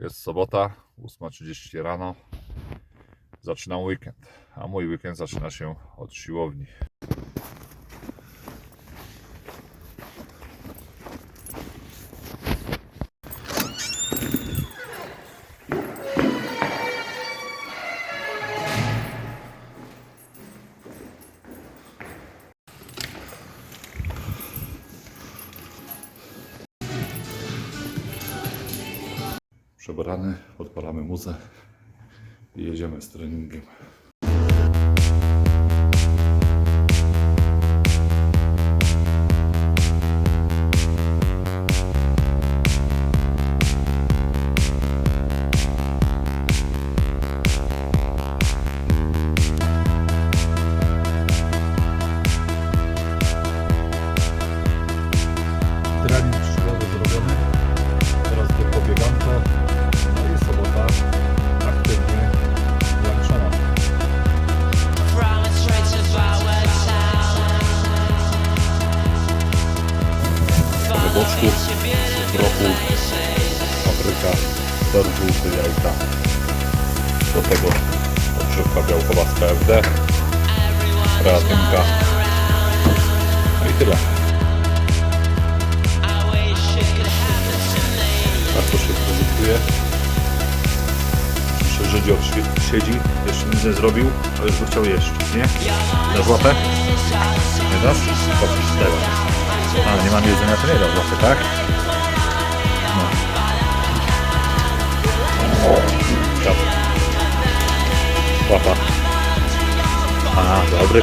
Jest sobota, 8.30 rano. Zaczynam weekend, a mój weekend zaczyna się od siłowni. Przebrany, odpalamy muzę i jedziemy z treningiem. Siedzi, jeszcze nic nie zrobił, a już by chciał jeść, nie? Dasz łapę? Nie dasz? Patrz, dałem. A, nie mam jedzenia, to nie dasz łapę, tak? No. Łapa. A, dobry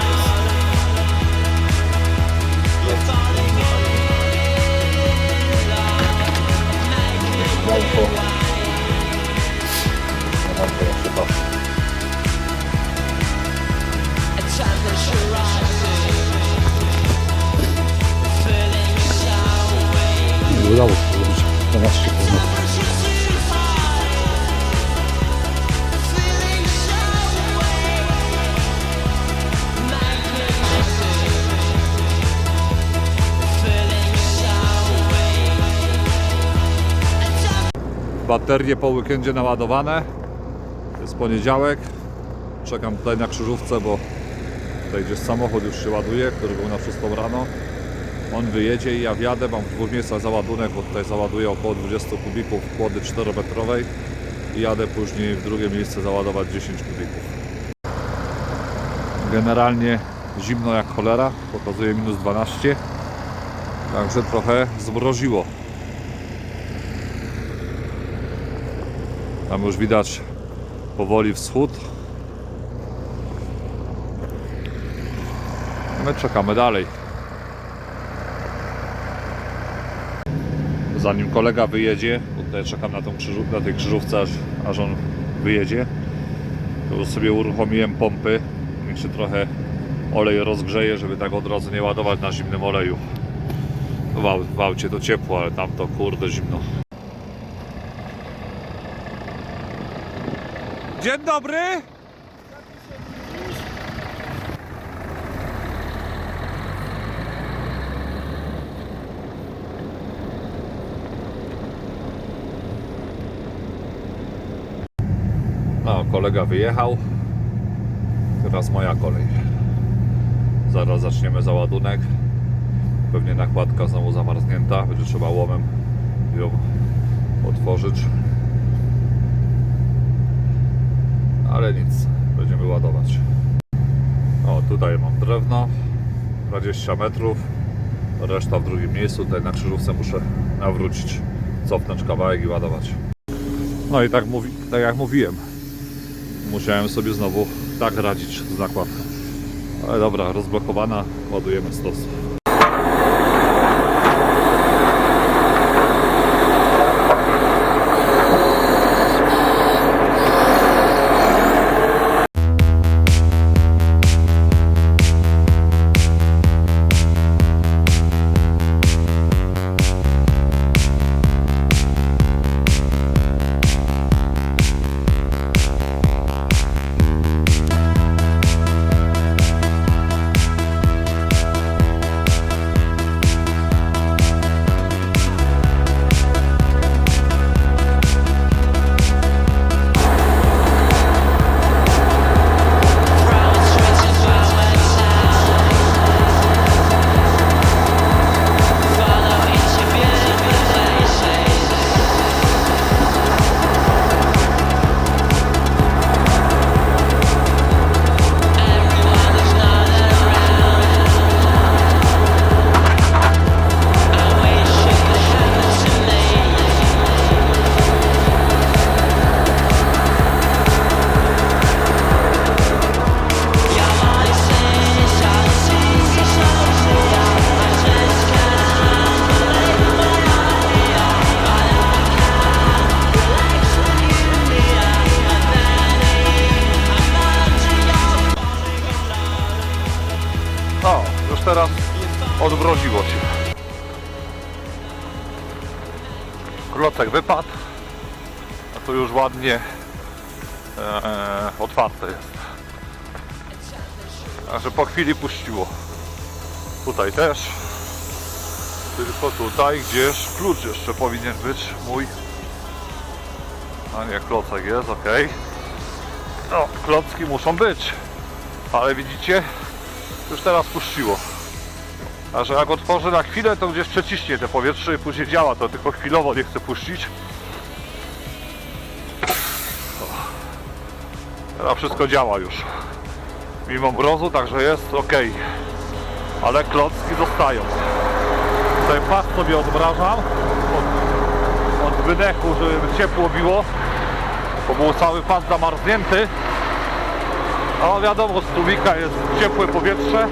Baterie po weekendzie naładowane. Jest poniedziałek. Czekam tutaj na krzyżówce, bo tutaj gdzieś samochód już się ładuje, który był na 6 rano. On wyjedzie i ja wjadę, mam w dwóch miejscach załadunek, bo tutaj załaduję około 20 kubików kłody 4-metrowej i jadę później w drugie miejsce załadować 10 kubików. Generalnie zimno jak cholera, pokazuje minus 12, także trochę zmroziło. Tam już widać powoli wschód. My czekamy dalej. Zanim kolega wyjedzie, bo tutaj czekam na, tą na tej krzyżówce, aż, aż on wyjedzie, to już sobie uruchomiłem pompy. Niech się trochę olej rozgrzeje, żeby tak od razu nie ładować na zimnym oleju. W aucie to ciepło, ale tam to kurde zimno. Dzień dobry! No, kolega wyjechał. Teraz moja kolej. Zaraz zaczniemy załadunek. Pewnie nakładka znowu zamarznięta. Będzie trzeba łomem ją otworzyć. Ale nic, będziemy ładować. O, tutaj mam drewno, 20 metrów, reszta w drugim miejscu, tutaj na krzyżówce muszę nawrócić, cofnąć kawałek i ładować. No i tak, mówi, tak jak mówiłem, musiałem sobie znowu tak radzić z nakładką. Ale dobra, rozblokowana, ładujemy stos. Odmroziło się. Klocek wypadł, a tu już ładnie e, otwarte jest. Także po chwili puściło. Tutaj też. Tylko tutaj gdzieś klucz jeszcze powinien być mój. A nie, klocek jest, ok. No, klocki muszą być. Ale widzicie, już teraz puściło. A że jak otworzę na chwilę, to gdzieś przeciśnie te powietrze i później działa. To tylko chwilowo nie chcę puścić. Teraz wszystko działa już. Mimo mrozu, także jest ok. Ale klocki zostają. Tutaj pas sobie odmrażam od, od wydechu, żeby ciepło biło. Bo był cały pas zamarznięty. A wiadomo, z tłumika jest ciepłe powietrze,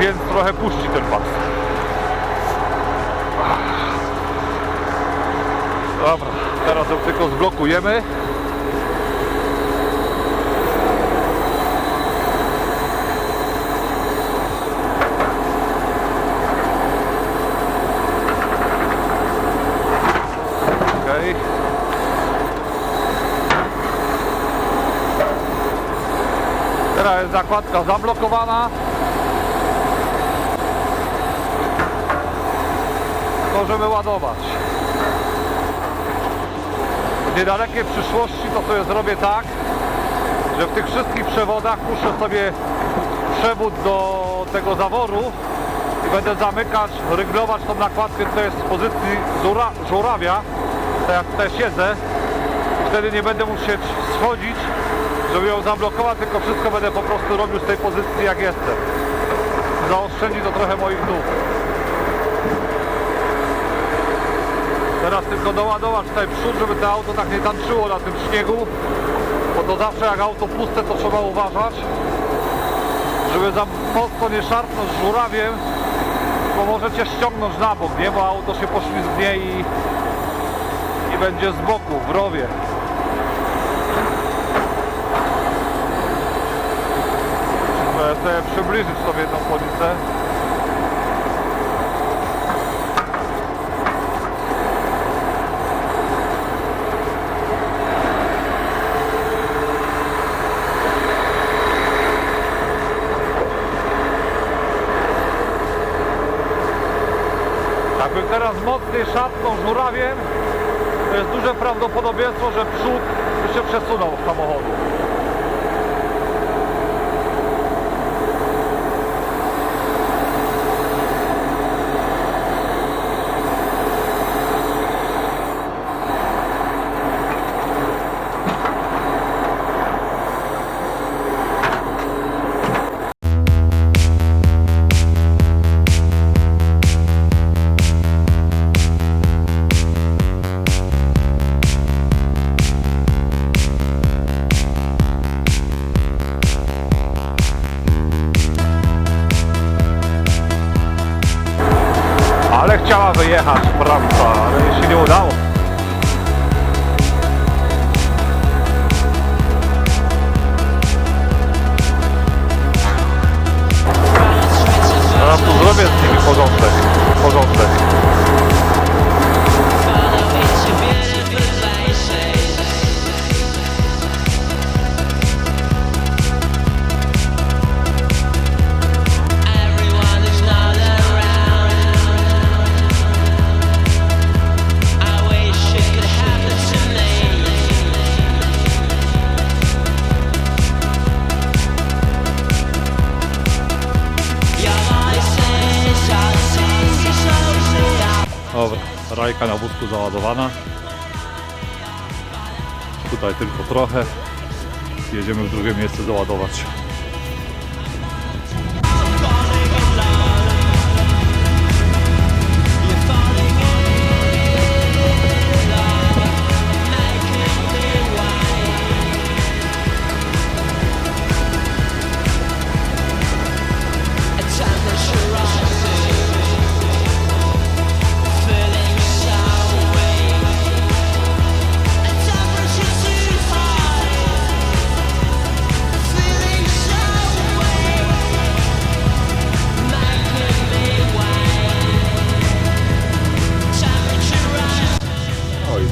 więc trochę puści ten pas. Dobra, teraz ją tylko zblokujemy. Teraz jest zakładka zablokowana. Możemy ładować. W niedalekiej przyszłości to sobie zrobię tak, że w tych wszystkich przewodach puszczę sobie przewód do tego zaworu i będę zamykać, ryglować tą nakładkę, która jest w pozycji żura, żurawia, tak jak tutaj siedzę. Wtedy nie będę musiał schodzić, żeby ją zablokować, tylko wszystko będę po prostu robił z tej pozycji jak jestem. Zaoszczędzi to trochę moich nóg. Teraz tylko doładować tutaj przód, żeby to auto tak nie tańczyło na tym śniegu, bo to zawsze jak auto puste to trzeba uważać, żeby za mocno nie szarpnąć żurawiem, bo możecie ściągnąć na bok, nie? Bo auto się poślizgnie i, i będzie z boku, w rowie. Sobie przybliżyć sobie tą policę. Teraz mocniej szarpnął żurawiem, to jest duże prawdopodobieństwo, że przód się przesunął z samochodu. Rajka na wózku załadowana. Tutaj tylko trochę. Jedziemy w drugie miejsce załadować.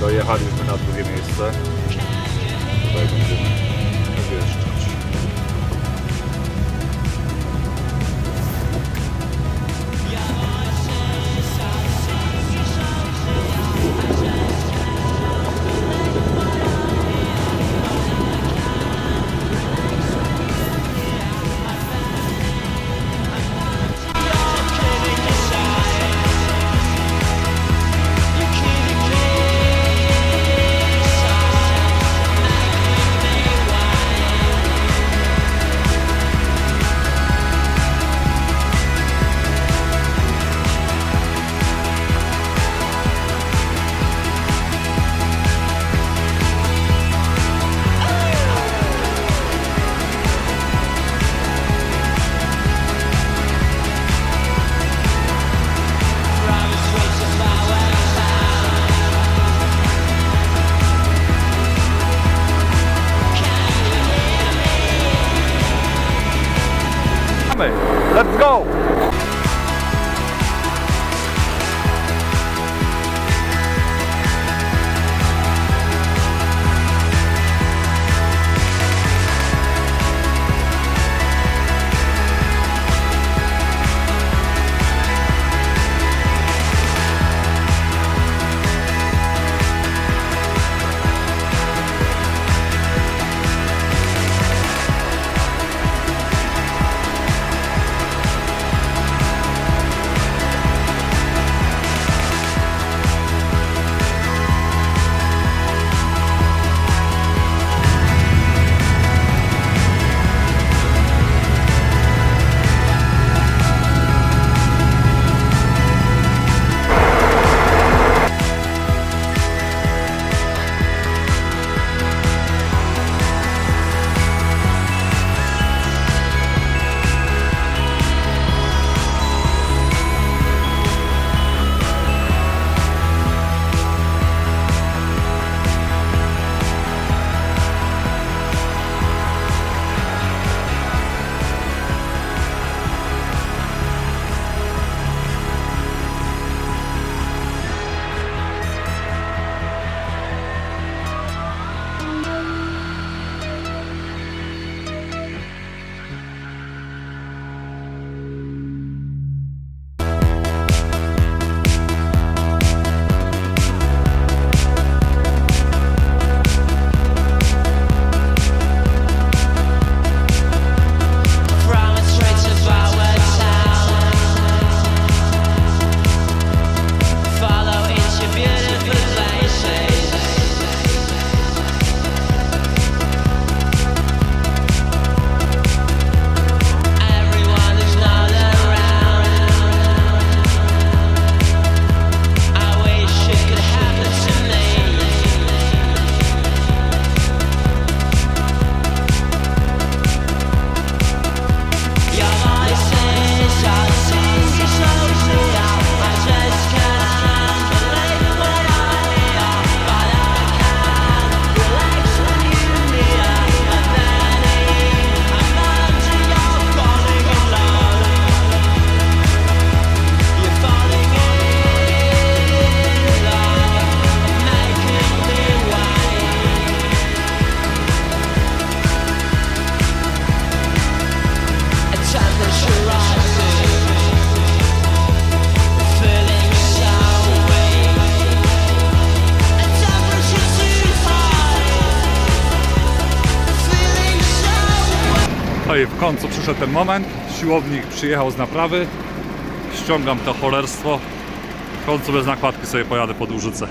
dojechaliśmy na drugie miejsce. Tutaj będziemy jeszcze. i w końcu przyszedł ten moment. Siłownik przyjechał z naprawy. Ściągam to cholerstwo. W końcu bez nakładki sobie pojadę pod Użyce.